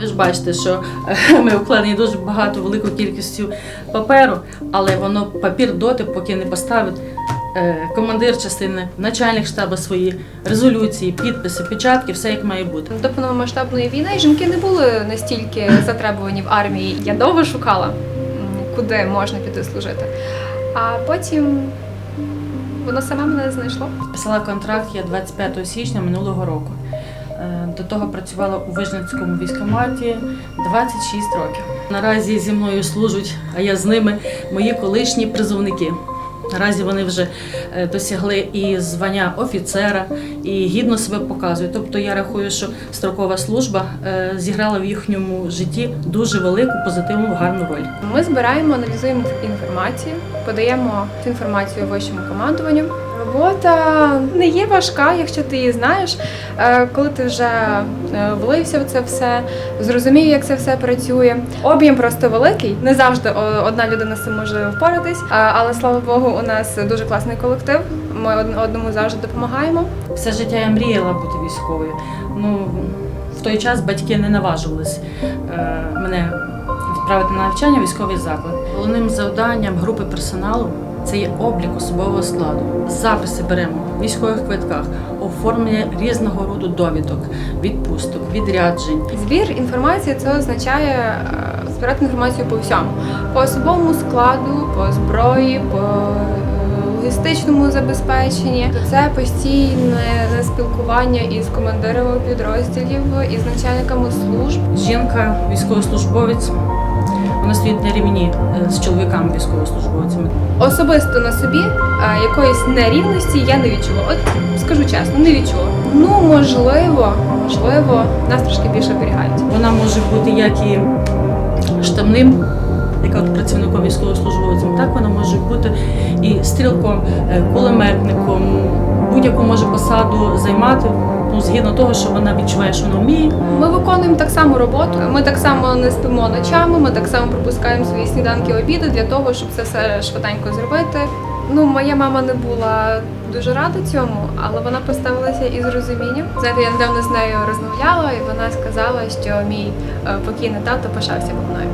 Ви ж бачите, що е, ми обкладені дуже багато великою кількістю паперу, але воно папір доти, поки не поставить е, командир частини, начальник штабу свої резолюції, підписи, печатки, все як має бути. До повномасштабної війни жінки не були настільки затребувані в армії. Я довго шукала, куди можна піти служити. А потім воно саме мене знайшло. Писала контракт я 25 січня минулого року. Е, До того працювала у Вижницькому військкоматі 26 років. Наразі зі мною служать, а я з ними мої колишні призовники. Наразі вони вже е, досягли і звання офіцера, і гідно себе показують. Тобто я рахую, що строкова служба е, зіграла в їхньому житті дуже велику позитивну гарну роль. Ми збираємо, аналізуємо інформацію, подаємо цю інформацію вищому командуванню. Робота не є важка, якщо ти її знаєш. Е, Коли ти вже е, влився в це все, зрозумів, як це все працює. Об'єм просто великий. Не завжди одна людина з цим може впоратись, але слава Богу, у нас дуже класний колектив. Ми одному завжди допомагаємо. Все життя я мріяла бути військовою. Ну, в той час батьки не наважувались е, мене відправити на навчання військовий заклад. Головним завданням групи персоналу це є облік особового складу. Записи беремо в військових квитках, оформлення різного роду довідок, відпусток, відряджень. Збір інформації це означає е, збирати інформацію по всьому, по особовому складу, по зброї, по е, логістичному забезпеченні. Це постійне спілкування із командирами підрозділів, із начальниками служб. Жінка, військовослужбовець, вона стоїть на рівні е, з чоловіками військовослужбовцями. Особисто на собі е, якоїсь нерівності я не відчула. От скажу чесно, не відчула. Ну можливо, можливо, нас трошки більше оберігають. Вона може бути як і штабним, яка от працівником військовослужбовцем, так вона може бути і стрілком, е, кулеметником, будь-яку може посаду займати. Ну, згідно того, що вона відчуває, що вона вміє. Ми виконуємо так само роботу. Ми так само не спимо ночами. Ми так само пропускаємо свої сніданки, обіди для того, щоб це все швиденько зробити. Ну, моя мама не була дуже рада цьому, але вона поставилася із розумінням. Знаєте, я недавно з нею розмовляла, і вона сказала, що мій е, покійний тато пишався мною.